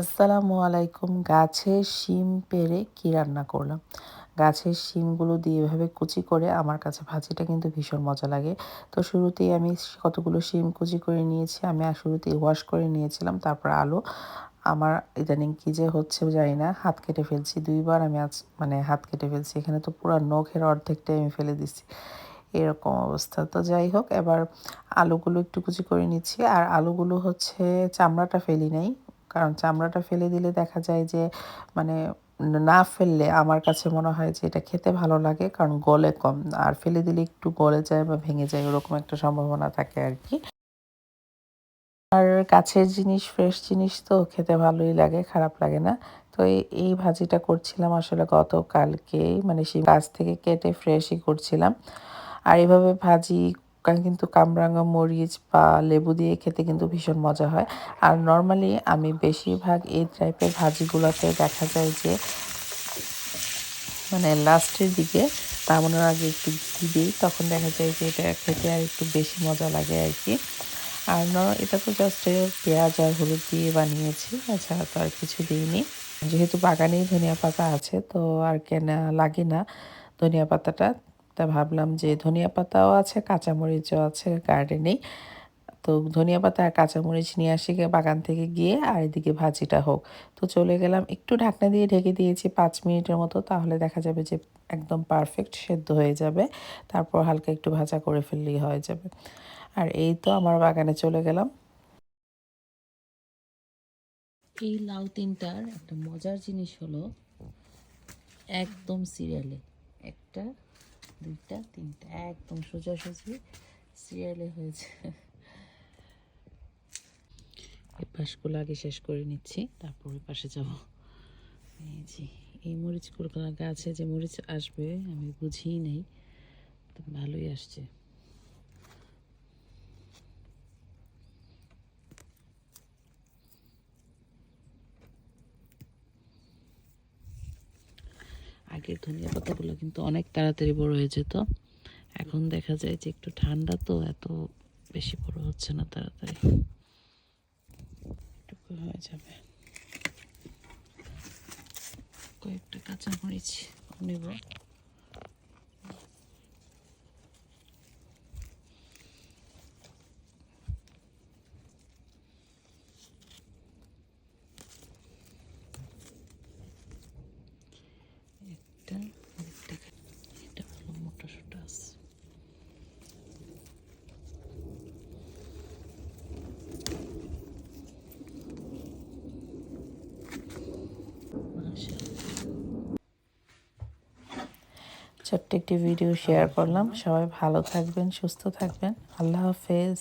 আসসালামু আলাইকুম। গাছের শিম পেরে কি রান্না করলাম? গাছের শিমগুলো দিয়ে এভাবে কুচি করে আমার কাছে ভাজিটা কিন্তু ভীষণ মজা লাগে। তো শুরুতেই আমি কতগুলো শিম কুচি করে নিয়েছি, আমি শুরুতেই ওয়াশ করে নিয়েছিলাম, তারপর আলু। আমার ইদানিং কী যে হচ্ছে জানি না, হাত কেটে ফেলছি দুইবার, আমি আজ মানে হাত কেটে ফেলছি, এখানে তো পুরো নখের অর্ধেকটাই আমি ফেলে দিচ্ছি এরকম অবস্থা। তো যাই হোক, এবার আলুগুলো একটু কুচি করে নিচ্ছি, আর আলুগুলো হচ্ছে চামড়াটা ফেলি নাই কারণ চামড়াটা ফেলে দিলে দেখা যায় যে মানে না ফেললে আমার কাছে মনে হয় যে এটা খেতে ভালো লাগে, কারণ গলে কম। আর ফেলে দিলে একটু গলে যায় বা ভেঙে যায়, ওরকম একটা সম্ভাবনা থাকে আর কি আর কাছের জিনিস ফ্রেশ জিনিস তো খেতে ভালোই লাগে, খারাপ লাগে না। তো এই ভাজিটা করছিলাম আসলে গতকালকেই মানে সেই গাছ থেকে কেটে ফ্রেশই করছিলাম। আর এভাবে ভাজি কিন্তু কামরাঙা মরিচ বা লেবু দিয়ে খেতে কিন্তু ভীষণ মজা হয়। আর নর্মালি আমি বেশিরভাগ এই টাইপের ভাজিগুলোতে দেখা যায় যে মানে লাস্টের দিকে নামানোর আগে একটু ঘি দিই, তখন দেখা যায় যে এটা খেতে আর একটু বেশি মজা লাগে আর কি। আর ন, এটা তো জাস্ট পেঁয়াজ আর হলুদ দিয়ে বানিয়েছি, এছাড়া তো আর কিছু দিইনি। যেহেতু বাগানেই ধনিয়া পাতা আছে, তো আর কেনা লাগে না ধনিয়া পাতাটা। তা ভাবলাম যে ধনিয়া পাতাও আছে, কাঁচামরিচও আছে গার্ডেনেই তো ধনিয়া পাতা আর কাঁচামরিচ নিয়ে আসি বাগান থেকে গিয়ে আর এদিকে ভাজিটা হোক। তো চলে গেলাম, একটু ঢাকনা দিয়ে ঢেকে দিয়েছি পাঁচ মিনিটের মতো, তাহলে দেখা যাবে যে একদম পারফেক্ট সেদ্ধ হয়ে যাবে। তারপর হালকা একটু ভাজা করে ফেললেই হয়ে যাবে। আর এই তো আমার বাগানে চলে গেলাম। এই লাউ তিনটার একটা মজার জিনিস হলো, একদম সিরিয়ালে একটা দুইটা, তিনটা, একদম সোজাসুজি সিরিয়ালে হয়েছে। এই পাশগুলো আগে শেষ করে নিচ্ছি, তারপর ওই পাশে যাব। এই যে, এই মরিচগুলো গাছে যে মরিচ আসবে, আমি বুঝিই নেই, তো ভালোই আসছে। আগের ধনিয়া পাতাগুলো কিন্তু অনেক তাড়াতাড়ি বড় হয়ে যেত। এখন দেখা যায় যে একটু ঠান্ডা তো, এত বেশি বড় হচ্ছে না তাড়াতাড়ি। এটুকু হয়ে যাবে। কয়েকটা কাঁচামরিচ নেব এটা এটা ভালো মোটা সোটা আছে ছোট্ট একটি ভিডিও শেয়ার করলাম। সবাই ভালো থাকবেন সুস্থ থাকবেন। আল্লাহ হাফেজ।